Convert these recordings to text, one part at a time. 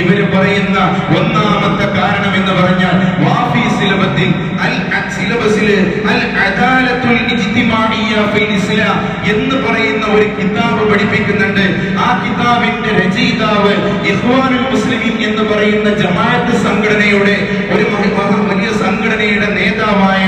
ഇവർ പറയുന്ന ഒന്നാമത്തെ കാരണം എന്ന് പറഞ്ഞാൽ വാഫി സിലബത്തിൽ അൽ സിലബസിൽ അൽ അദാലത്തുൽ ഇജ്തിമാഇയ്യ ഫിൽ ഇസ്ലാം എന്ന് പറയുന്ന ഒരു കിതാബ് പഠിപ്പിക്കുന്നുണ്ട്. ആ കിതാബിന്റെ രചയിതാവ് ഇഖ്വാനുൽ മുസ്ലിമീൻ എന്ന് പറയുന്ന ജമാഅത്ത് സംഘടനയുടെ ഒരു വലിയ സംഘടനയുടെ നേതാവായ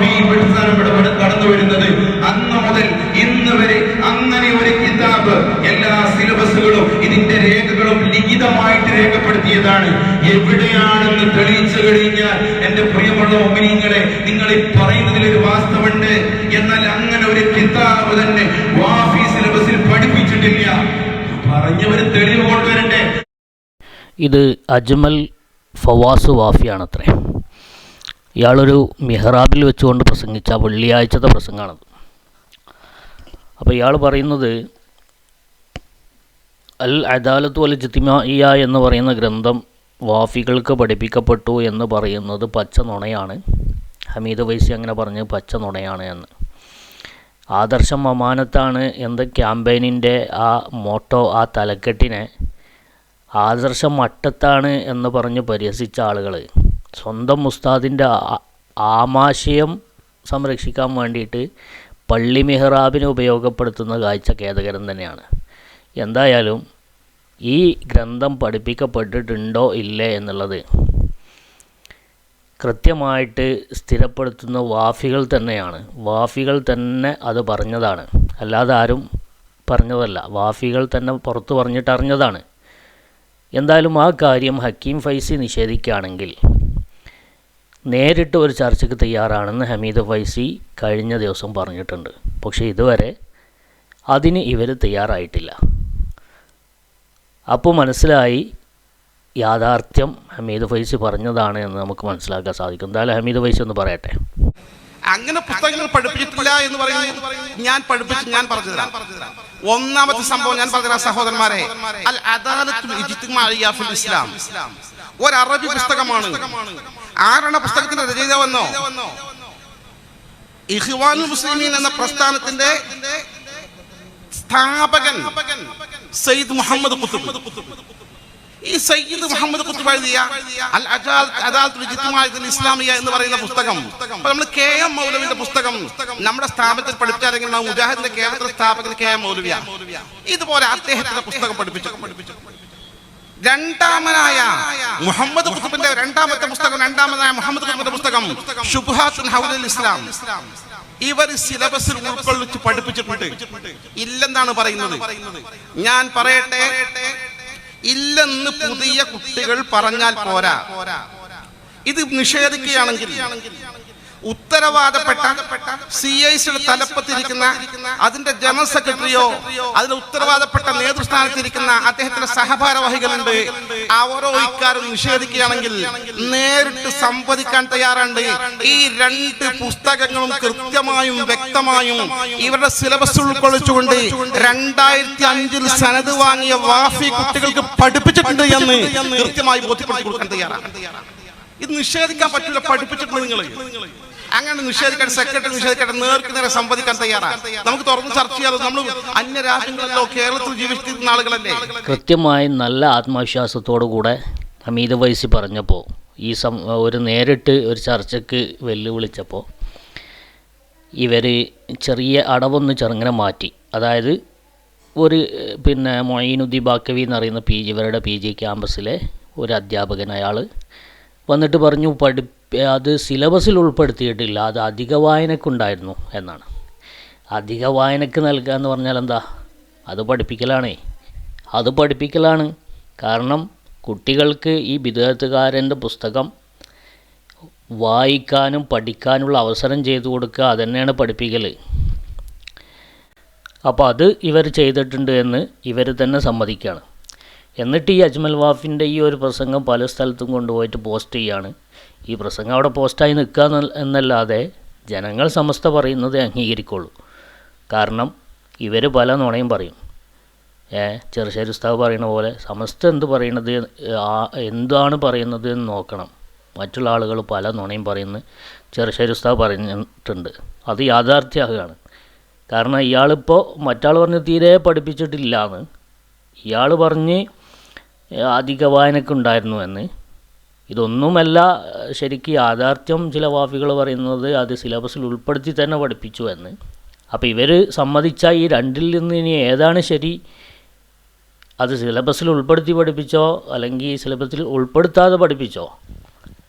നാലിലാണ് വാഫി പ്രസ്ഥാനം കടന്നു വരുന്നത് അന്ന് മുതൽ ഇന്ന് വരെ അങ്ങനെ ഒരു കിതാബ് എല്ലാ സിലബസുകളും ഇതിന്റെ രേഖകളും ലിഖിതമായിട്ട് രേഖപ്പെടുത്തിയതാണ്. എവിടെയാണെന്ന് തെളിയിച്ചു കഴിഞ്ഞാൽ എന്റെ പ്രിയമുള്ള ഒമിനിങ്ങളെ നിങ്ങൾ ഈ പറയുന്നതിൽ ഒരു വാസ്തവുണ്ട് എന്നാൽ അങ്ങനെ ഒരു കിതാബ് തന്നെ വാഫി സിലബസിൽ പഠിപ്പിച്ചിട്ടില്ല. പറഞ്ഞവര് തെളിവ് കൊണ്ടുവരണ്ടേ? ഇത് അജ്മൽ ഫവാസ് വാഫിയാണത്രേ. ഇയാളൊരു മിഹ്റാബിൽ വെച്ചുകൊണ്ട് പ്രസംഗിച്ച വെള്ളിയാഴ്ചത്തെ പ്രസംഗമാണത് അപ്പോൾ ഇയാൾ പറയുന്നത് അൽ അദാലത്ത് വൽ ജിത്തിമിയ എന്ന് പറയുന്ന ഗ്രന്ഥം വാഫികൾക്ക് പഠിപ്പിക്കപ്പെട്ടു എന്ന് പറയുന്നത് പച്ച നുണയാണ്. ഹമീദ് വൈസി അങ്ങനെ പറഞ്ഞ് പച്ച നുണയാണ് എന്ന്. ആദർശം അമാനത്താണ് എന്ന ക്യാമ്പയിനിന്റെ ആ മോട്ടോ ആ തലക്കെട്ടിനെ ആദർശം മട്ടത്താണ് എന്ന് പറഞ്ഞ് പരിഹസിച്ച ആളുകൾ സ്വന്തം ഉസ്താദിന്റെ ആമാശയം സംരക്ഷിക്കാൻ വേണ്ടിയിട്ട് പള്ളി മെഹ്റാബിനെ ഉപയോഗപ്പെടുത്തുന്ന കാഴ്ച ഖേദകരം തന്നെയാണ്. എന്തായാലും ഈ ഗ്രന്ഥം പഠിപ്പിക്കപ്പെട്ടിട്ടുണ്ടോ ഇല്ലേ എന്നുള്ളത് കൃത്യമായിട്ട് സ്ഥിരപ്പെടുത്തുന്ന വാഫികൾ തന്നെയാണ്. വാഫികൾ തന്നെ അത് പറഞ്ഞതാണ്. അല്ലാതെ ആരും പറഞ്ഞതല്ല. വാഫികൾ തന്നെ പുറത്ത് പറഞ്ഞിട്ട് അറിഞ്ഞതാണ് എന്തായാലും ആ കാര്യം ഹക്കീം ഫൈസി നിഷേധിക്കുകയാണെങ്കിൽ നേരിട്ട് ഒരു ചർച്ചയ്ക്ക് തയ്യാറാണെന്ന് ഹമീദ് ഫൈസി കഴിഞ്ഞ ദിവസം പറഞ്ഞിട്ടുണ്ട്. പക്ഷേ ഇതുവരെ അതിന് ഇവർ തയ്യാറായിട്ടില്ല. അപ്പോൾ മനസ്സിലായി യാഥാർത്ഥ്യം ഹമീദ് ഫൈസി പറഞ്ഞതാണ് എന്ന് നമുക്ക് മനസ്സിലാക്കാൻ സാധിക്കും. എന്തായാലും ഹമീദ് ഫൈസി ഒന്ന് പറയട്ടെ. അങ്ങനെ പുസ്തകങ്ങൾ പഠിപ്പിച്ചിട്ടില്ല എന്ന് പറയുന്നു. ഞാൻ പഠിപ്പിച്ച് ഞാൻ പറഞ്ഞു തരാം ഒന്നാമത്തെ സംഭവം ഞാൻ പറഞ്ഞുതരാം സഹോദരന്മാരെ. അൽ ഇസ്ലാം. ഒരു അറബി പുസ്തകമാണ്. ആരാണ് പുസ്തകത്തിന്റെ രചയിതാവെന്നോ? ഇഹ്വാൻ മുസ്ലിമീൻ എന്ന പ്രസ്ഥാനത്തിന്റെ സ്ഥാപകൻ സയ്യിദ് മുഹമ്മദ് ഈ സയ്യിദ് മുഹമ്മദ് കുത്തുബ് എഴുതിയ അൽ അജാൽ- അദാലത്തുൽ ഇജ്തിമാഇയ്യത്തുൽ ഇസ്ലാമിയ എന്ന് പറയുന്ന പുസ്തകം. നമ്മൾ കെ എം മൗലവിന്റെ പുസ്തകം നമ്മുടെ സ്ഥാപനത്തിൽ പഠിപ്പിച്ചാരെങ്കിൽ മുജാഹിദിന്റെ കേരളത്തിലെ സ്ഥാപകൻ കെ എം മൗലവിയ. ഇതുപോലെ അദ്ദേഹത്തിന്റെ പുസ്തകം പഠിപ്പിച്ചു. രണ്ടാമനായ മുഹമ്മദ് കുത്തുബിന്റെ രണ്ടാമത്തെ പുസ്തകം രണ്ടാമനായ മുഹമ്മദ് കുത്തുബിന്റെ പുസ്തകം ഷുബ്ഹാത്തുൻ ഹൗലുൽ ഇസ്ലാം. ഇവർ സിലബസിൽ ഉൾക്കൊള്ളിച്ച് പഠിപ്പിച്ചിട്ടുണ്ട്. ഇല്ലെന്നാണ് പറയുന്നത്. ഞാൻ പറയട്ടെ ഇല്ലെന്ന് പുതിയ കുട്ടികൾ പറഞ്ഞാൽ പോരാ. ഇത് നിഷേധിക്കുകയാണെങ്കിൽ ഉത്തരവാദപ്പെട്ട സി ഐ സിയുടെ തലപ്പത്തിരിക്കുന്ന അതിന്റെ ജനറൽ സെക്രട്ടറിയോ അതിന് ഉത്തരവാദപ്പെട്ട നേതൃസ്ഥാനത്തിരിക്കുന്ന അദ്ദേഹത്തിന്റെ സഹഭാരവാഹികളുണ്ട്. അവരോ ഇക്കാരും നിഷേധിക്കുകയാണെങ്കിൽ നേരിട്ട് സംവദിക്കാൻ തയ്യാറുണ്ട്. ഈ രണ്ട് പുസ്തകങ്ങളും കൃത്യമായും വ്യക്തമായും ഇവരുടെ സിലബസ് ഉൾക്കൊള്ളിച്ചുകൊണ്ട് രണ്ടായിരത്തി അഞ്ചിൽ സനത് വാങ്ങിയ വാഫി കുട്ടികൾക്ക് പഠിപ്പിച്ചിട്ടുണ്ട് എന്ന് കൃത്യമായി ബോധ്യപ്പെടുത്തി കൊടുക്കാൻ തയ്യാറാണ്. ഇത് നിഷേധിക്കാൻ പറ്റില്ല പഠിപ്പിച്ചിട്ടുണ്ട് നിങ്ങൾ അങ്ങനെ നിഷേധിക്കാൻ സെക്രട്ടറി നിഷേധിക്കട്ടെ നേർക്ക് നേരെ സംവദിക്കാൻ തയ്യാറാണ് നമുക്ക് തുറന്ന് ചർച്ച ചെയ്യാതെ നമ്മൾ അന്യ രാജ്യങ്ങളിലോ കേരളത്തിൽ ജീവിച്ചിരുന്ന ആളുകളല്ലേ? കൃത്യമായി നല്ല ആത്മവിശ്വാസത്തോടു കൂടെ ഹമീദ് വൈസി പറഞ്ഞപ്പോൾ ഈ സം ഒരു നേരിട്ട് ഒരു ചർച്ചയ്ക്ക് വെല്ലുവിളിച്ചപ്പോൾ ഇവർ ചെറിയ അടവൊന്ന് ചെറുങ്ങനെ മാറ്റി. അതായത് ഒരു പിന്നെ മൊയ്നുദ്ദീൻ ബാക്കവി എന്നറിയുന്ന പറയുന്ന പി ജി ഇവരുടെ പി ജി ക്യാമ്പസിലെ ഒരു അധ്യാപകൻ അയാൾ വന്നിട്ട് പറഞ്ഞു പഠി അത് സിലബസിൽ ഉൾപ്പെടുത്തിയിട്ടില്ല അത് അധിക വായനക്കുണ്ടായിരുന്നു എന്നാണ്. അധിക വായനക്ക് നൽകുക എന്ന് പറഞ്ഞാൽ എന്താ? അത് പഠിപ്പിക്കലാണേ. അത് പഠിപ്പിക്കലാണ്. കാരണം കുട്ടികൾക്ക് ഈ വിദേഹത്തുകാരന്റെ പുസ്തകം വായിക്കാനും പഠിക്കാനുള്ള അവസരം ചെയ്തു കൊടുക്കുക അതുതന്നെയാണ് പഠിപ്പിക്കൽ അപ്പോൾ അത് ഇവർ ചെയ്തിട്ടുണ്ട് എന്ന് ഇവർ തന്നെ സമ്മതിക്കുകയാണ് എന്നിട്ട് ഈ അജ്മൽ വാഫിന്റെ ഈ ഒരു പ്രസംഗം പല സ്ഥലത്തും കൊണ്ടുപോയിട്ട് പോസ്റ്റ് ചെയ്യാണ്. ഈ പ്രസംഗം അവിടെ പോസ്റ്റായി നിൽക്കുക എന്നല്ലാതെ ജനങ്ങൾ സമസ്ത പറയുന്നത് അംഗീകരിക്കുള്ളൂ. കാരണം ഇവർ പല നുണയും പറയും. ഏ ഉസ്താവ് പറയുന്ന പോലെ സമസ്ത എന്ത് പറയണത് എന്താണ് പറയുന്നത് എന്ന് നോക്കണം. മറ്റുള്ള ആളുകൾ പല നുണയും പറയുന്നു. ചെറുശ്ശേരി ഉസ്താവ് പറഞ്ഞിട്ടുണ്ട്. അത് യാഥാർത്ഥ്യമാകുകയാണ്. കാരണം ഇയാളിപ്പോൾ മറ്റാൾ പറഞ്ഞ് തീരെ പഠിപ്പിച്ചിട്ടില്ല എന്ന് ഇയാൾ പറഞ്ഞ് അധിക വായനക്കുണ്ടായിരുന്നു എന്ന്. ഇതൊന്നുമല്ല ശരിക്ക് യാഥാർത്ഥ്യം ചില വാഫികൾ പറയുന്നത് അത് സിലബസിൽ ഉൾപ്പെടുത്തി തന്നെ പഠിപ്പിച്ചു എന്ന്. അപ്പോൾ ഇവർ സമ്മതിച്ച ഈ രണ്ടിൽ നിന്ന് ഇനി ഏതാണ് ശരി? അത് സിലബസിൽ ഉൾപ്പെടുത്തി പഠിപ്പിച്ചോ അല്ലെങ്കിൽ സിലബസിൽ ഉൾപ്പെടുത്താതെ പഠിപ്പിച്ചോ?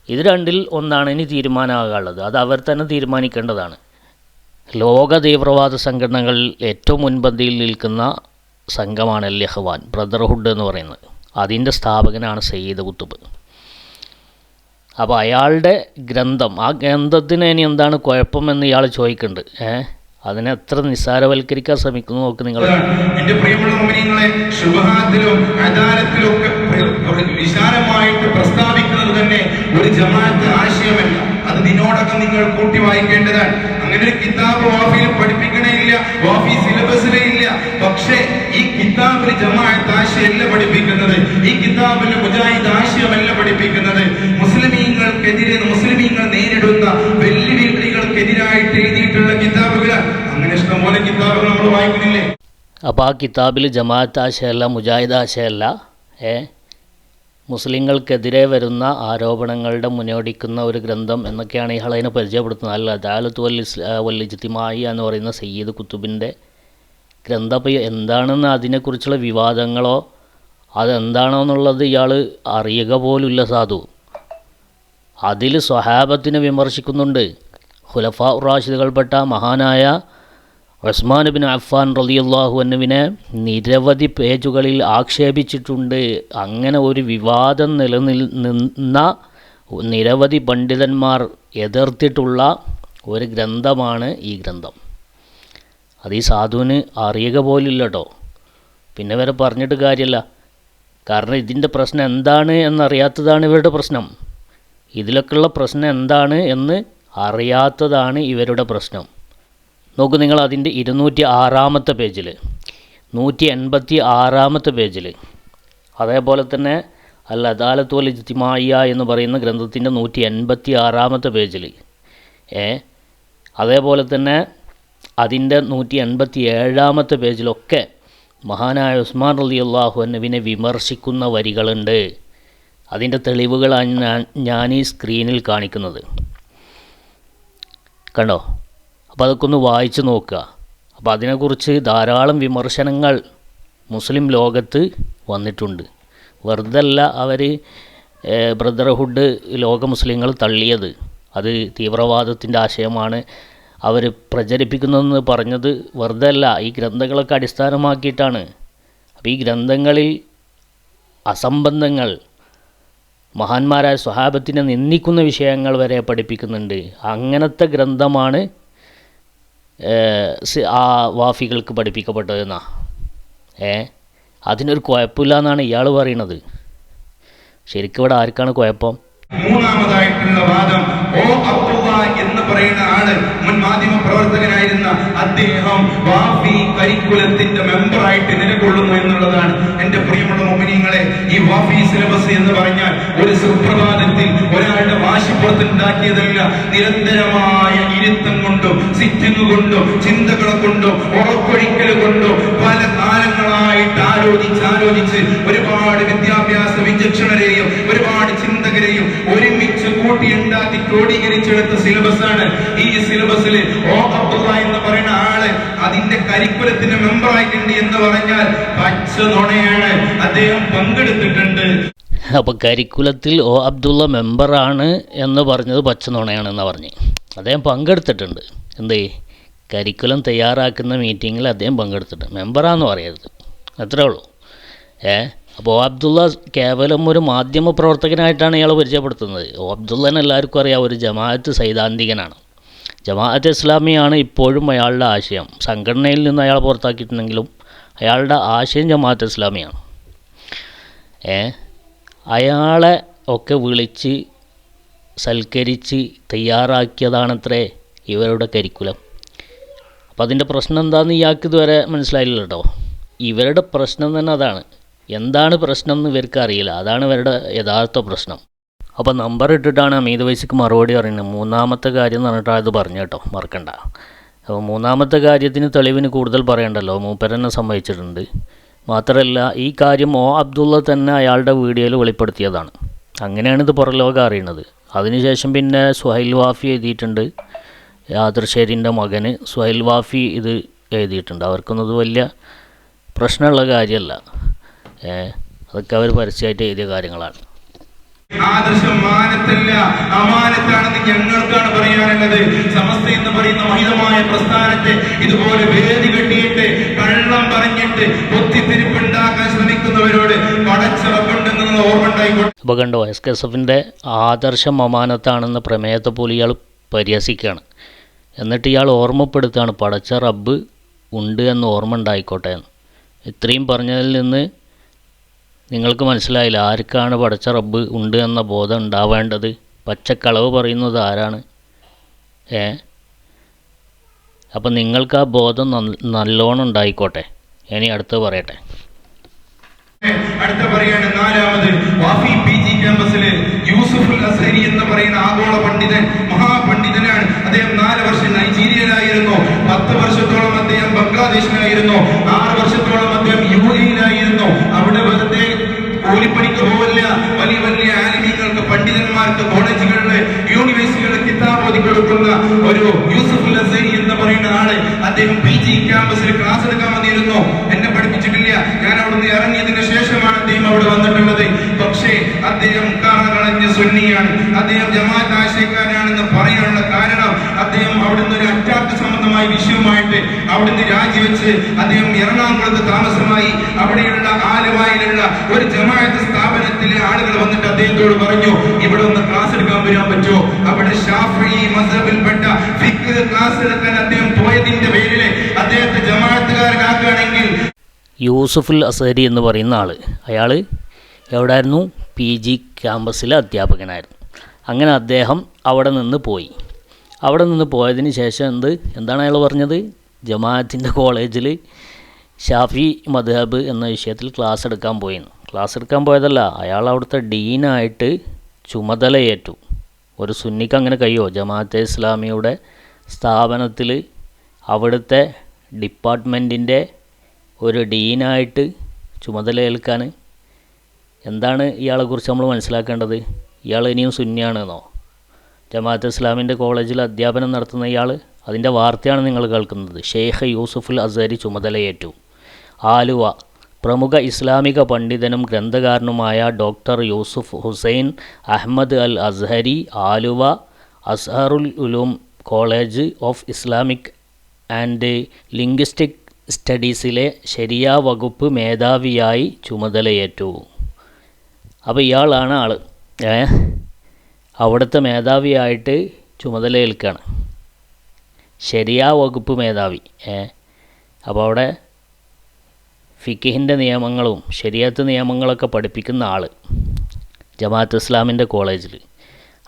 ഇത് രണ്ടിൽ ഒന്നാണ് ഇനി തീരുമാനമാകാനുള്ളത്. അത് അവർ തന്നെ തീരുമാനിക്കേണ്ടതാണ്. ലോക തീവ്രവാദ സംഘടനകളിൽ ഏറ്റവും മുൻപന്തിയിൽ നിൽക്കുന്ന സംഘമാണ് ലഹ്വാൻ ബ്രദർഹുഡ് എന്ന് പറയുന്നത്. അതിന്റെ സ്ഥാപകനാണ് സയ്യിദ് കുത്തുബ് അപ്പോൾ അയാളുടെ ഗ്രന്ഥം ആ ഗ്രന്ഥത്തിന് ഇനി എന്താണ് കുഴപ്പമെന്ന് ഇയാൾ ചോദിക്കുന്നുണ്ട്. ഏഹ് അതിനെ എത്ര നിസ്സാരവൽക്കരിക്കാൻ ശ്രമിക്കുന്നു നോക്ക് നിങ്ങൾ. എന്റെ പ്രിയമുള്ള മുഅ്മിനീങ്ങളെ ശുഭഹാത്തിലും അദാലത്തിലും ഒക്കെ വിശാലമായിട്ട് പ്രസ്താവിക്കുന്നത് തന്നെ ഒരു ജമാഅത്ത് ആശയമല്ല. അത് നിന്നോടകം നിങ്ങൾ കൂട്ടി വായിക്കേണ്ടതാണ്. അങ്ങനെ ഒരു കിതാബ് വാഫിയിൽ പഠിപ്പിക്കണേ ഇല്ല വാഫി സിലബസിലേ ഇല്ല. പക്ഷേ കിതാബിൽ ജമാഅത്ത് ആശയമല്ല പഠിപ്പിക്കുന്നത്. ഈ കിതാബിൽ മുജാഹിദ് ആശയമല്ല പഠിപ്പിക്കുന്നത്. മുസ്ലിമീങ്ങൾക്കെതിരെ മുസ്ലിമീങ്ങൾ നേരിടുന്ന വെല്ലുവിളികൾക്കെതിരായിട്ട് എഴുതിയിട്ടുള്ള കിതാബുകൾ അങ്ങനെ ഇഷ്ടംപോലെ കിതാബുകൾ നമ്മൾ വായിക്കുന്നില്ലേ? അപ്പോൾ ആ കിതാബിൽ ജമാഅത്ത് ആശയമല്ല മുജാഹിദ് ആശയമല്ല ഏ? മുസ്ലിങ്ങൾക്കെതിരെ വരുന്ന ആരോപണങ്ങളുടെ മുന്നോടിക്കുന്ന ഒരു ഗ്രന്ഥം എന്നൊക്കെയാണ് ഈ ഹളയിനെ പരിചയപ്പെടുത്തുന്നത്. അല്ല ദാലത്ത് വൽ ഇസ്ലാ വൽ ഇജ്തിമായി എന്ന് പറയുന്ന സയ്യിദ് കുത്തുബിന്റെ ഗ്രന്ഥം അപ്പോൾ എന്താണെന്ന് അതിനെക്കുറിച്ചുള്ള വിവാദങ്ങളോ അതെന്താണോ എന്നുള്ളത് ഇയാൾ അറിയുക പോലുമില്ല സാധു. അതിൽ സ്വഹാബത്തിനെ വിമർശിക്കുന്നുണ്ട്. ഖുലഫാ റാഷിദുകൾപ്പെട്ട മഹാനായ ഉസ്മാൻ ബിൻ അഫ്ഫാൻ റളിയല്ലാഹു എന്നുവിനെ നിരവധി പേജുകളിൽ ആക്ഷേപിച്ചിട്ടുണ്ട്. അങ്ങനെ ഒരു വിവാദം നിലനിൽ നിന്ന നിരവധി പണ്ഡിതന്മാർ എതിർത്തിട്ടുള്ള ഒരു ഗ്രന്ഥമാണ് ഈ ഗ്രന്ഥം. അത് ഈ സാധുവിന് അറിയുക പോലില്ല കേട്ടോ പിന്നെ വരെ പറഞ്ഞിട്ട് കാര്യമല്ല കാരണം ഇതിന്റെ പ്രശ്നം എന്താണ് എന്നറിയാത്തതാണ് ഇവരുടെ പ്രശ്നം. ഇതിലൊക്കെയുള്ള പ്രശ്നം എന്താണ് എന്ന് അറിയാത്തതാണ് ഇവരുടെ പ്രശ്നം. നോക്കൂ നിങ്ങൾ അതിന്റെ ഇരുന്നൂറ്റി ആറാമത്തെ പേജിൽ നൂറ്റി എൺപത്തി ആറാമത്തെ പേജിൽ. അതേപോലെ തന്നെ അല്ല അദാലത്ത് വൽ ഇജ്തിമായ എന്ന് പറയുന്ന ഗ്രന്ഥത്തിന്റെ നൂറ്റി എൺപത്തി ആറാമത്തെ പേജിൽ. ഏ അതേപോലെ തന്നെ അതിന്റെ നൂറ്റി എൺപത്തി ഏഴാമത്തെ പേജിലൊക്കെ മഹാനായ ഉസ്മാൻ അലി അള്ളാഹു അന്നുവിനെ വിമർശിക്കുന്ന വരികളുണ്ട്. അതിന്റെ തെളിവുകളാണ് ഞാൻ ഞാൻ ഈ സ്ക്രീനിൽ കാണിക്കുന്നത്. കണ്ടോ? അപ്പോൾ അതൊക്കെ ഒന്ന് വായിച്ച് നോക്കുക. അപ്പോൾ അതിനെക്കുറിച്ച് ധാരാളം വിമർശനങ്ങൾ മുസ്ലിം ലോകത്ത് വന്നിട്ടുണ്ട്. വെറുതെ അല്ല അവർ ബ്രദർഹുഡ് ലോക മുസ്ലിങ്ങൾ തള്ളിയത്. അത് തീവ്രവാദത്തിന്റെ ആശയമാണ്. അവർ പ്രചരിപ്പിക്കുന്നതെന്ന് പറഞ്ഞത് വെറുതെ അല്ല ഈ ഗ്രന്ഥങ്ങളൊക്കെ അടിസ്ഥാനമാക്കിയിട്ടാണ്. അപ്പോൾ ഈ ഗ്രന്ഥങ്ങളിൽ അസംബന്ധങ്ങൾ മഹാന്മാരായ സ്വഹാബത്തിനെ നിന്ദിക്കുന്ന വിഷയങ്ങൾ വരെ പഠിപ്പിക്കുന്നുണ്ട്. അങ്ങനത്തെ ഗ്രന്ഥമാണ് ആ വാഫികൾക്ക് പഠിപ്പിക്കപ്പെട്ടതെന്നാ. ഏ അതിനൊരു കുഴപ്പമില്ല എന്നാണ് ഇയാൾ പറയുന്നത്. ശരിക്കും ഇവിടെ ആർക്കാണ് കുഴപ്പം? മൂന്നാമതായിട്ടുള്ള വാദം ഓ അബ്ദുള്ള എന്ന് പറയുന്ന ആൾ മുൻ പ്രവർത്തകനായിരുന്ന അദ്ദേഹം വാഫി കരിക്കുലത്തിന്റെ മെമ്പറായിട്ട് നിലകൊള്ളുന്നു എന്നുള്ളതാണ് എന്റെ പ്രിയമുള്ള മുമിനിങ്ങളെ ഈ വാഫി സിലബസ് എന്ന് പറഞ്ഞാൽ ഒരു സുപ്രഭാതത്തിൽ ഒരാളുടെ വാശിപ്പുറത്തുണ്ടാക്കിയതല്ല നിരന്തരമായ ഇരുത്തം കൊണ്ടും സിറ്റിംഗ് കൊണ്ടും ചിന്തകളെ കൊണ്ടും ഉറപ്പൊഴിക്കൽ കൊണ്ടും പല കാലങ്ങളായിട്ട് ആലോചിച്ച് ആലോചിച്ച് ഒരുപാട് വിദ്യാഭ്യാസ വിചക്ഷണരെയും ഒരുപാട് ചിന്തകരെയും ഒരുമിച്ച് കൂട്ടിയുണ്ടാക്കി ക്രോഡീകരിച്ചെടുത്ത സിലബസ് ആണ് ഈ സിലബസിൽ ഓ അബ്ദുള്ള എന്ന് പറയുന്ന ആൾ അതിന്റെ കരിക്കുലത്തിന്റെ മെമ്പർ ആയിട്ടുണ്ട് എന്ന് പറഞ്ഞാൽ പച്ച നുണയാണ്. അദ്ദേഹം പങ്കെടുത്തിട്ടുണ്ട്. അപ്പോൾ കരിക്കുലത്തിൽ ഒ അബ്ദുള്ള മെമ്പറാണ് എന്ന് പറഞ്ഞത് പച്ച നുണയാണെന്ന് പറഞ്ഞ്. അദ്ദേഹം പങ്കെടുത്തിട്ടുണ്ട്. എന്തേ? കരിക്കുലം തയ്യാറാക്കുന്ന മീറ്റിങ്ങിൽ അദ്ദേഹം പങ്കെടുത്തിട്ടുണ്ട്. മെമ്പറാന്ന് പറയരുത്. അത്രേ ഉള്ളൂ. ഏ? അപ്പോൾ അബ്ദുള്ള കേവലം ഒരു മാധ്യമ പ്രവർത്തകനായിട്ടാണ് ഇയാളെ പരിചയപ്പെടുത്തുന്നത്. അബ്ദുള്ളനെ എല്ലാവർക്കും അറിയാം ഒരു ജമാഅത്ത് സൈദ്ധാന്തികനാണ്. ജമാഅത്ത് ഇസ്ലാമിയാണ് ഇപ്പോഴും അയാളുടെ ആശയം. സംഘടനയിൽ നിന്ന് അയാൾ പുറത്താക്കിയിട്ടുണ്ടെങ്കിലും അയാളുടെ ആശയം ജമാഅത്ത് ഇസ്ലാമിയാണ്. ഏ അയാളെ ഒക്കെ വിളിച്ച് സൽക്കരിച്ച് തയ്യാറാക്കിയതാണത്രേ ഇവരുടെ കരിക്കുലം. അപ്പോൾ അതിന്റെ പ്രശ്നം എന്താണെന്ന് ഇയാൾക്ക് ഇതുവരെ മനസ്സിലായില്ല കേട്ടോ ഇവരുടെ പ്രശ്നം തന്നെ അതാണ്. എന്താണ് പ്രശ്നം എന്ന് ഇവർക്ക് അറിയില്ല. അതാണ് ഇവരുടെ യഥാർത്ഥ പ്രശ്നം. അപ്പോൾ നമ്പർ ഇട്ടിട്ടാണ് അമീത് വൈസിക്ക് മറുപടി പറയുന്നത്. മൂന്നാമത്തെ കാര്യം എന്ന് പറഞ്ഞിട്ടാണ് ഇത് പറഞ്ഞു കേട്ടോ. മറക്കണ്ട. അപ്പോൾ മൂന്നാമത്തെ കാര്യത്തിന് തെളിവിന് കൂടുതൽ പറയണ്ടല്ലോ. മൂപ്പരെന്നെ സംഭവിച്ചിട്ടുണ്ട് മാത്രമല്ല ഈ കാര്യം ഒ അബ്ദുള്ള തന്നെ അയാളുടെ വീഡിയോയിൽ വെളിപ്പെടുത്തിയതാണ്. അങ്ങനെയാണ് ഇത് പുറം ലോകം അറിയുന്നത്. അതിനുശേഷം പിന്നെ സുഹൈൽ വാഫി എഴുതിയിട്ടുണ്ട്. യാദർശേരിന്റെ മകന് സുഹൈൽ വാഫി ഇത് എഴുതിയിട്ടുണ്ട്. അവർക്കൊന്നും ഇത് വലിയ പ്രശ്നമുള്ള കാര്യമല്ല. അതൊക്കെ അവർ പരസ്യമായിട്ട് എഴുതിയ കാര്യങ്ങളാണ്. ആദർശം മാനത്തല്ല അമാനത്താണെന്ന് ഞങ്ങൾക്കാണ് പറയാനുള്ളത്. സമസ്ത എന്ന് പറയുന്ന മഹിതമായ പ്രസ്ഥാനത്തെ ഇതുപോലെ വേദി കെട്ടിയിട്ട് കള്ളം പറഞ്ഞിട്ട് ഒത്തിത്തിരിപ്പുണ്ടാക്കാൻ ശ്രമിക്കുന്നവരോട് പടച്ചിറപ്പുണ്ടെന്ന് ഓർമ്മ ഉണ്ടായിക്കോട്ടെ അപ്പോൾ കണ്ടോ എസ് കെ എസ് എഫിന്റെ ആദർശം അമാനത്താണെന്ന പ്രമേയത്തെ പോലും ഇയാൾ പരിഹസിക്കുകയാണ്. എന്നിട്ട് ഇയാൾ ഓർമ്മപ്പെടുത്തുകയാണ് പടച്ച റബ്ബ് ഉണ്ട് എന്ന് ഓർമ്മ ഉണ്ടായിക്കോട്ടെ എന്ന്. ഇത്രയും പറഞ്ഞതിൽ നിന്ന് നിങ്ങൾക്ക് മനസ്സിലായില്ല ആർക്കാണ് പടച്ച റബ്ബ് ഉണ്ട് എന്ന ബോധം ഉണ്ടാവേണ്ടത്? പച്ചക്കളവ് പറയുന്നത് ആരാണ്? ഏ? അപ്പം നിങ്ങൾക്ക് ആ ബോധം നല്ലോണം ഉണ്ടായിക്കോട്ടെ. ഇനി അടുത്ത് പറയട്ടെ. അടുത്ത പറയാണ് നാലാമത് വാഫി പി ജി ക്യാമ്പസിലെ യൂസുഫുൽ അസരി എന്ന് പറയുന്ന ആഗോള പണ്ഡിതൻ മഹാപണ്ഡിതനാണ്. അദ്ദേഹം നാല് വർഷം നൈജീരിയയിലായിരുന്നു. പത്ത് വർഷത്തോളം അദ്ദേഹം ബംഗ്ലാദേശിലായിരുന്നു. ആറ് വർഷത്തോളം അദ്ദേഹം യു പോവില്ല വലിയ വലിയ ആലിമീങ്ങൾക്ക് പണ്ഡിതന്മാർക്ക് കോളേജുകളിലെ യൂണിവേഴ്സിറ്റികളിൽ കിതാബ് ഓതി കൊടുക്കുന്ന ഒരു യൂസഫ് അസരി എന്ന് പറയുന്ന ആൾ അദ്ദേഹം പി ജി ക്യാമ്പസിൽ ക്ലാസ് എടുക്കാൻ വന്നിരുന്നു. എന്നെ പഠിപ്പിച്ചിട്ടില്ല. ഞാൻ അവിടുന്ന് ഇറങ്ങിയതിന് ശേഷമാണ് അദ്ദേഹം അവിടെ വന്നിട്ടുള്ളത്. പക്ഷേ അദ്ദേഹം കളഞ്ഞ സുന്നിയാണ്. അദ്ദേഹം ജമാഅത്ത് ആശയക്കാരനാണെന്ന് പറയാനുള്ള കാരണം അദ്ദേഹം അവിടുന്ന് ഒരു അറ്റാക്ക് സംബന്ധമായ വിഷയവുമായിട്ട് അവിടുന്ന് രാജിവെച്ച് അദ്ദേഹം എറണാകുളത്ത് താമസമായി അവിടെയുള്ള ആലുവായിലുള്ള ഒരു ജമാഅത്ത് സ്ഥാപനത്തിലെ ആളുകൾ വന്നിട്ട് അദ്ദേഹത്തോട് പറഞ്ഞു ഇവിടെ ഒന്ന് ക്ലാസ് എടുക്കാൻ വരാൻ പറ്റുമോ? അവിടെ ഷാഫി മസബിൽപ്പെട്ട ക്ലാസ് എടുക്കാൻ അദ്ദേഹം പോയതിന്റെ പേരിൽ അദ്ദേഹത്തെ ജമാഅത്തുകാരനാക്കുകയാണെങ്കിൽ യൂസുഫുൽ അസഹരി എന്ന് പറയുന്ന ആൾ. അയാൾ എവിടായിരുന്നു? P G ക്യാമ്പസിലെ അധ്യാപകനായിരുന്നു. അങ്ങനെ അദ്ദേഹം അവിടെ നിന്ന് പോയി. അവിടെ നിന്ന് പോയതിന് ശേഷം എന്ത്? എന്താണ് അയാൾ പറഞ്ഞത്? ജമാഅത്തിന്റെ കോളേജിൽ ഷാഫി മദ്ഹബ് എന്ന വിഷയത്തിൽ ക്ലാസ് എടുക്കാൻ പോയിന്ന് ക്ലാസ് എടുക്കാൻ പോയതല്ല അയാൾ അവിടുത്തെ ഡീനായിട്ട് ചുമതലയേറ്റു. ഒരു സുന്നിക്ക് അങ്ങനെ കഴിയോ ജമാഅത്തെ ഇസ്ലാമിയുടെ സ്ഥാപനത്തിൽ അവിടുത്തെ ഡിപ്പാർട്ട്മെന്റിന്റെ ഒരു ഡീനായിട്ട് ചുമതലയേൽക്കാൻ എന്താണ് ഇയാളെക്കുറിച്ച് നമ്മൾ മനസ്സിലാക്കേണ്ടത്? ഇയാൾ ഇനിയും സുന്നിയാണെന്നോ? ജമാഅത്ത് ഇസ്ലാമിന്റെ കോളേജിൽ അധ്യാപനം നടത്തുന്ന ഇയാൾ അതിന്റെ വാർത്തയാണ് നിങ്ങൾ കേൾക്കുന്നത്. ഷെയ്ഖ് യൂസുഫുൽ അസരി ചുമതലയേറ്റു. ആലുവ പ്രമുഖ ഇസ്ലാമിക പണ്ഡിതനും ഗ്രന്ഥകാരനുമായ doctor Yusuf Hussain Ahmed Al Azhari Aluva Azharul Uloom college of Islamic and linguistic സ്റ്റഡീസിലെ ശരിയ വകുപ്പ് മേധാവിയായി ചുമതലയേറ്റു. അപ്പോൾ ഇയാളാണ് ആൾ ഏ അവിടുത്തെ മേധാവിയായിട്ട് ചുമതലയേൽക്കുകയാണ് ശരിയാ വകുപ്പ് മേധാവി ഏ? അപ്പോൾ അവിടെ ഫിക്കിഹിന്റെ നിയമങ്ങളും ശരിയാത്ത് നിയമങ്ങളൊക്കെ പഠിപ്പിക്കുന്ന ആൾ ജമാഅത്ത് ഇസ്ലാമിന്റെ കോളേജിൽ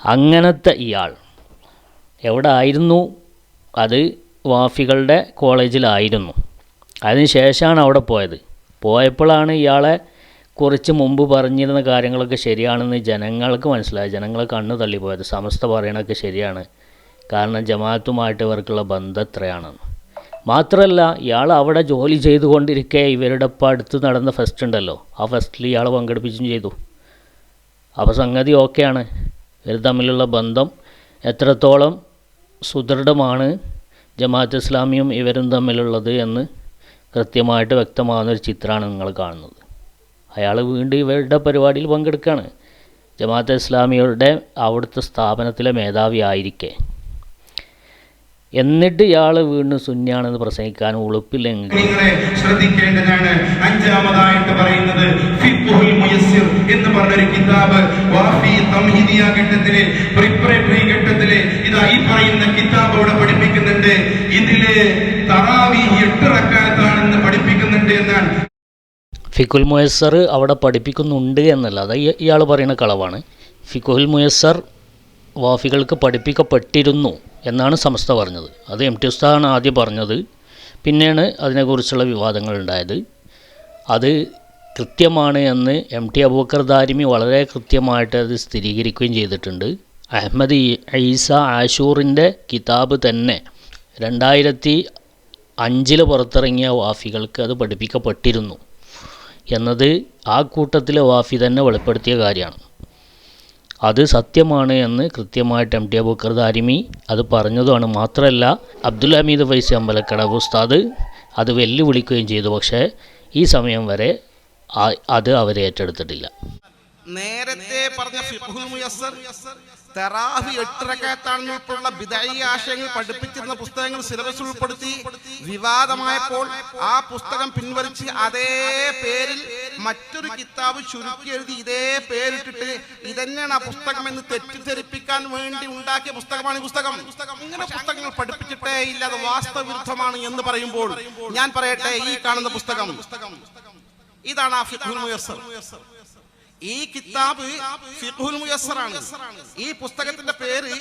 അങ്ങനത്തെ ഇയാൾ എവിടെ ആയിരുന്നു അത് വാഫികളുടെ കോളേജിലായിരുന്നു. അതിന് ശേഷമാണ് അവിടെ പോയത്. പോയപ്പോഴാണ് ഇയാളെ കുറിച്ച് മുമ്പ് പറഞ്ഞിരുന്ന കാര്യങ്ങളൊക്കെ ശരിയാണെന്ന് ജനങ്ങൾക്ക് മനസ്സിലായി. ജനങ്ങൾ കണ്ണു തള്ളിപ്പോയത്. സമസ്ത പറയണതൊക്കെ ശരിയാണ്. കാരണം ജമാഅത്തുമായിട്ട് ഇവർക്കുള്ള ബന്ധം എത്രയാണെന്ന് മാത്രമല്ല ഇയാൾ അവിടെ ജോലി ചെയ്തുകൊണ്ടിരിക്കെ ഇവരുടെ ഇപ്പം അടുത്ത് നടന്ന ഫെസ്റ്റ് ഉണ്ടല്ലോ. ആ ഫെസ്റ്റിൽ ഇയാൾ പങ്കെടുപ്പിച്ചും ചെയ്തു. അപ്പോൾ സംഗതി ഓക്കെയാണ്. ഇവർ തമ്മിലുള്ള ബന്ധം എത്രത്തോളം സുദൃഢമാണ് ജമാഅത്ത് ഇസ്ലാമിയും ഇവരും തമ്മിലുള്ളത് എന്ന് കൃത്യമായിട്ട് വ്യക്തമാകുന്ന ഒരു ചിത്രമാണ് നിങ്ങൾ കാണുന്നത്. അയാൾ വീണ്ടും ഇവരുടെ പരിപാടിയിൽ പങ്കെടുക്കുകയാണ് ജമാഅത്ത് ഇസ്ലാമിയുടെ അവിടുത്തെ സ്ഥാപനത്തിലെ മേധാവി ആയിരിക്കെ. എന്നിട്ട് ഇയാൾ വീണ്ടും സുന്നിയാണെന്ന് പ്രസംഗിക്കാൻ ഉളുപ്പില്ലെങ്കിൽ നിങ്ങളെ അഞ്ചാമതായിട്ട് എന്ന് കിതാബ്. വാഫി ഘട്ടത്തിലെ പ്രിപ്പറേറ്ററി ഘട്ടത്തിലെ പറയുന്ന എട്ട് ഫിക്കുൽ മുയസ്സർ അവിടെ പഠിപ്പിക്കുന്നുണ്ട് എന്നല്ല. അത് ഇയാൾ പറയുന്ന കളവാണ്. ഫിക്കുൽ മുയസ്സർ വാഫികൾക്ക് പഠിപ്പിക്കപ്പെട്ടിരുന്നു എന്നാണ് സംസ്ഥ പറഞ്ഞത്. അത് എം ടി ഉസ്താദാണ് ആദ്യം പറഞ്ഞത്. പിന്നെയാണ് അതിനെക്കുറിച്ചുള്ള വിവാദങ്ങൾ ഉണ്ടായത്. അത് കൃത്യമാണ് എന്ന് എം ടി അബൂക്കർ ദാരിമി വളരെ കൃത്യമായിട്ട് അത് സ്ഥിരീകരിക്കുകയും ചെയ്തിട്ടുണ്ട്. അഹമ്മദ് ഈസ ആഷൂറിന്റെ കിതാബ് തന്നെ രണ്ടായിരത്തി അഞ്ചിൽ പുറത്തിറങ്ങിയ വാഫികൾക്ക് അത് പഠിപ്പിക്കപ്പെട്ടിരുന്നു. എന്നത് ആ കൂട്ടത്തിലെ വാഫി തന്നെ വെളിപ്പെടുത്തിയ കാര്യമാണ്. അത് സത്യമാണ് എന്ന് കൃത്യമായിട്ട് എം ടി അബൂക്കർ ദാരിമി അത് പറഞ്ഞതുമാണ്. മാത്രമല്ല അബ്ദുൽ ഹമീദ് ഫൈസി അമ്പലക്കടവ് ഉസ്താദ് അത് വെല്ലുവിളിക്കുകയും ചെയ്തു. പക്ഷേ ഈ സമയം വരെ അത് അവർ ഏറ്റെടുത്തിട്ടില്ല. നേരത്തെ പറഞ്ഞ തെറാഹി എട്ട് റക്കാത്താണെന്ന് ഉൾപ്പെടെയുള്ള ആശയങ്ങൾ പഠിപ്പിച്ചിരുന്ന പുസ്തകങ്ങൾ സിലബസ് ഉൾപ്പെടുത്തി വിവാദമായപ്പോൾ ആ പുസ്തകം പിൻവലിച്ച് അതേ പേരിൽ മറ്റൊരു കിതാബ് ചുരുക്കി എഴുതി ഇതേ പേരിട്ടിട്ട് ഇതന്നെയാണ് ആ പുസ്തകം എന്ന് തെറ്റിദ്ധരിപ്പിക്കാൻ വേണ്ടി ഉണ്ടാക്കിയ പുസ്തകമാണ് ഈ പുസ്തകം. ഇങ്ങനെ പുസ്തകങ്ങൾ പഠിപ്പിച്ചിട്ടേ ഇല്ല അത് വാസ്തവിരുദ്ധമാണ് എന്ന് പറയുമ്പോൾ ഞാൻ പറയട്ടെ ഈ കാണുന്ന പുസ്തകം. ഇതാണ് ആ ഫിഖ്ഹുൽ മുയസ്സർ. ഈ കിതാബ് ഫിഖുൽ മുയസ്സറാണ്. ഈ പുസ്തകത്തിന്റെ പേര്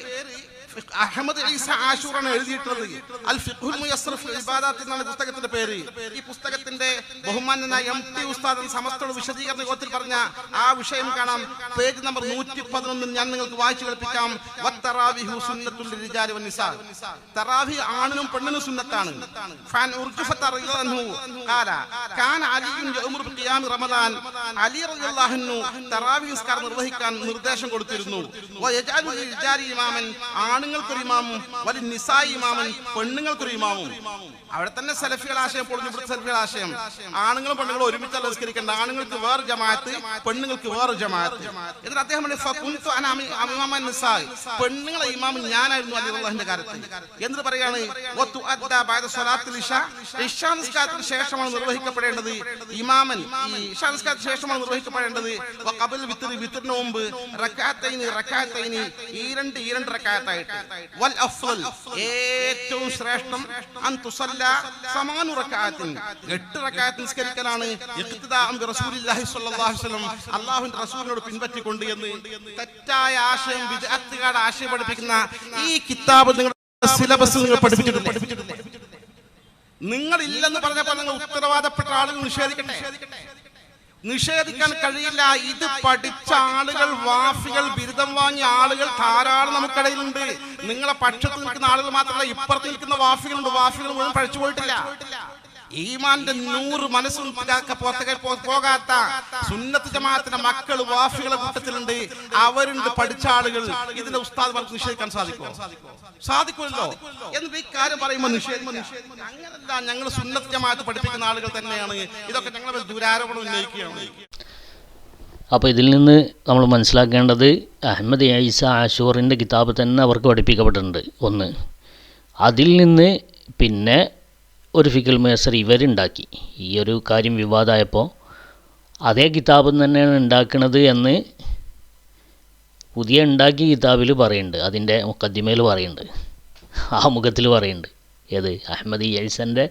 അഹമ്മദ് ഈസ ആഷൂറാണ് എഴുതിയിട്ടുള്ളത്. അൽ ഫിഖുൽ മുയസ്സർ ഫിൽ ഇബാദാത്ത് എന്നാണ് പുസ്തകത്തിന്റെ പേര്. ഈ പുസ്തകത്തിന്റെ ബഹുമാനനായ എം ടി ഉസ്താദൻ സമസ്തയുടെ വിശദീകരണ യോഗത്തിൽ പറഞ്ഞ ആ വിഷയം കാണാം. പേജ് നമ്പർ നൂറ്റി പതിനൊന്നിൽ ഞാൻ നിങ്ങൾക്ക് വായിച്ചു കേൾപ്പിക്കാം. വത്തറാവിഹു സുന്നത്തുൽ ലിരിജാലി വന്നിസാ തറാവി ആണിനും പെണ്ണിനും സുന്നത്താണ്. ഫാൻ ഉർജുഫത്ത് റളിയല്ലാഹു ഖാല കാന അലിയുൻ യഅ്മുറു ബിഖിയാമി റമദാൻ. അലി റളിയല്ലാഹു അൻഹു തറാവി നിസ്കാരം നിർവഹിക്കാൻ നിർദ്ദേശം കൊടുത്തിരുന്നു. വയജാലു ലിരിജാലി ഇമാമൻ. ആണുങ്ങൾക്കൊരു ഇമാമും വലി നിസായി ഇമാമൻ പെണ്ണുങ്ങൾക്കൊരു ഇമാമും. അവിടെ തന്നെ സെലഫികൾ ആശയം പൊളിഞ്ഞു സെലഫികൾ ആശയം. ആണുങ്ങളും പെണ്ണുങ്ങളും ഒരുമിച്ച് അലസ്കരിക്കേണ്ട ആണുങ്ങൾക്ക് വേറെ ജമാഅത്ത് പെണ്ണുങ്ങൾക്ക് വേറെ ജമാഅത്ത്. എന്നിട്ട് അദ്ദേഹം പറഞ്ഞു, "ഫകുന്തു അന അമി- അമിമാമൻ നിസായ്." പെണ്ണുങ്ങളെ ഇമാമൻ ഞാനായിരുന്നു അലി അള്ളാഹിന്റെ കാര്യത്തിൽ. എന്നിട്ട് പറയാണ് നിസ്കാരത്തിന് ശേഷമാണ് നിർവഹിക്കപ്പെടേണ്ടത് ഇമാമൻ. ഈ നിസ്കാരത്തിന് ശേഷമാണ് നിർവഹിക്കപ്പെടേണ്ടത് കപിൽ വിത്തിന് വിത്തിന് മുമ്പ് റക്കാത്തൈന് റക്കാത്തൈന് ഈ രണ്ട് ഈ രണ്ട് റക്കാത്തായിട്ട് ഏറ്റവും ശ്രേഷ്ഠം എട്ട് റക്കാത്ത് നിസ്കരിക്കലാണ്. അല്ലാഹുവിന്റെ റസൂലിനോട് പിൻപറ്റിക്കൊണ്ട് എന്ന് തെറ്റായ ആശയം വിദഗ്ധകാട് ആശയം പഠിപ്പിക്കുന്ന ഈ കിതാബ് നിങ്ങളുടെ സിലബസ് നിങ്ങൾ പഠിപ്പിച്ചിട്ടുണ്ട് നിങ്ങൾ ഇല്ലെന്ന് പറഞ്ഞപ്പോൾ നിങ്ങൾ ഉത്തരവാദപ്പെട്ട ആളുകൾ നിഷേധിക്കട്ടെ? നിഷേധിക്കാൻ കഴിയില്ല. ഇത് പഠിച്ച ആളുകൾ വാഫികൾ ബിരുദം വാങ്ങിയ ആളുകൾ ധാരാളം നമുക്കിടയിലുണ്ട്. നിങ്ങളെ പക്ഷത്ത് നിൽക്കുന്ന ആളുകൾ മാത്രമല്ല ഇപ്പുറത്ത് നിൽക്കുന്ന വാഫികളുണ്ട് വാഫികൾ മുഴുവൻ പഠിച്ചു പോയിട്ടില്ല. ഈമാന്റെ നൂറ് മനസ്സും പോകാത്ത സുന്നത്ത് ജമാഅത്തിന്റെ മക്കൾ വാഫികളെ കൂട്ടത്തിലുണ്ട്. അവരുണ്ട് പഠിച്ച ആളുകൾ. ഇതിന്റെ ഉസ്താദ്മാർക്ക് നിഷേധിക്കാൻ സാധിക്കും സാധിക്കുമല്ലോ. എന്ന് ഈ കാര്യം പറയുമ്പോൾ അങ്ങനെന്താ ഞങ്ങൾ സുന്നത്ത് ജമാഅത്ത് പഠിപ്പിക്കുന്ന ആളുകൾ തന്നെയാണ്. ഇതൊക്കെ ഞങ്ങൾ ദുരാരോപണം ഉന്നയിക്കുകയാണ്. അപ്പോൾ ഇതിൽ നിന്ന് നമ്മൾ മനസ്സിലാക്കേണ്ടത് അഹമ്മദ് ഐസ ആഷൂറിന്റെ കിതാബ് തന്നെ അവർക്ക് പഠിപ്പിക്കപ്പെട്ടിട്ടുണ്ട്. ഒന്ന്. അതിൽ നിന്ന് പിന്നെ ഒരു ഫിക്കൽ മേസർ ഇവരുണ്ടാക്കി. ഈ ഒരു കാര്യം വിവാദമായപ്പോൾ അതേ കിതാബ് തന്നെയാണ് ഉണ്ടാക്കുന്നത് എന്ന് പുതിയ ഉണ്ടാക്കിയ കിതാബിൽ പറയുന്നുണ്ട്. അതിന്റെ മുക്കദ്ദിമയിൽ പറയുന്നുണ്ട്. ആ മുഖത്തിൽ പറയുന്നുണ്ട്. ഏത്? അഹമ്മദ് യൈസന്റെ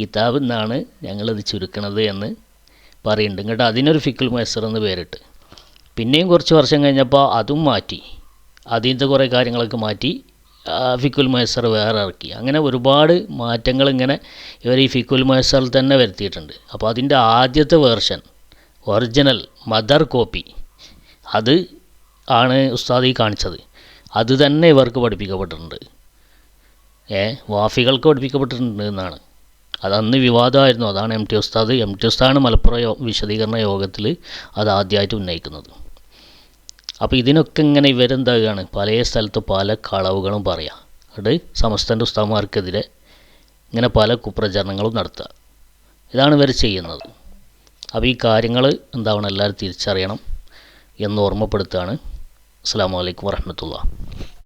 കിതാബ് എന്നാണ് ഞങ്ങളത് ചുരുക്കണത് എന്ന് പറയുന്നുണ്ട്. ഇങ്ങോട്ട് അതിനൊരു ഫിക്കിൾ മേസർ എന്ന് പേരിട്ട്. പിന്നെയും കുറച്ച് വർഷം കഴിഞ്ഞപ്പോൾ അതും മാറ്റി. അതിന്റെ കുറേ കാര്യങ്ങളൊക്കെ മാറ്റി. ഫിക്കുൽ മൈസർ വേറെ ഇറക്കി. അങ്ങനെ ഒരുപാട് മാറ്റങ്ങൾ ഇങ്ങനെ ഇവർ ഈ ഫിക്കുൽ മൈസറിൽ തന്നെ വരുത്തിയിട്ടുണ്ട്. അപ്പോൾ അതിന്റെ ആദ്യത്തെ വേർഷൻ ഒറിജിനൽ മദർ കോപ്പി അത് ആണ് ഉസ്താദി കാണിച്ചത്. അത് തന്നെ ഇവർക്ക് പഠിപ്പിക്കപ്പെട്ടിട്ടുണ്ട്. ഏ വാഫികൾക്ക് പഠിപ്പിക്കപ്പെട്ടിട്ടുണ്ട് എന്നാണ്. അതന്ന് വിവാദമായിരുന്നു. അതാണ് M T Usthad. M T ഉസ്താദാണ് മലപ്പുറം വിശദീകരണ യോഗത്തിൽ അത് ആദ്യമായിട്ട് ഉന്നയിക്കുന്നത്. അപ്പോൾ ഇതിനൊക്കെ ഇങ്ങനെ ഇവരെന്താകുകയാണ് പല സ്ഥലത്ത് പല കളവുകളും പറയാം. അത് സമസ്തന്റെ ഉസ്താമാർക്കെതിരെ ഇങ്ങനെ പല കുപ്രചരണങ്ങളും നടത്തുക ഇതാണ് ഇവർ ചെയ്യുന്നത്. അപ്പോൾ ഈ കാര്യങ്ങൾ എന്താവണം? എല്ലാവരും തിരിച്ചറിയണം എന്ന് ഓർമ്മപ്പെടുത്തുകയാണ് അസ്സാം വലൈക്കും വർഹമത്തുള്ള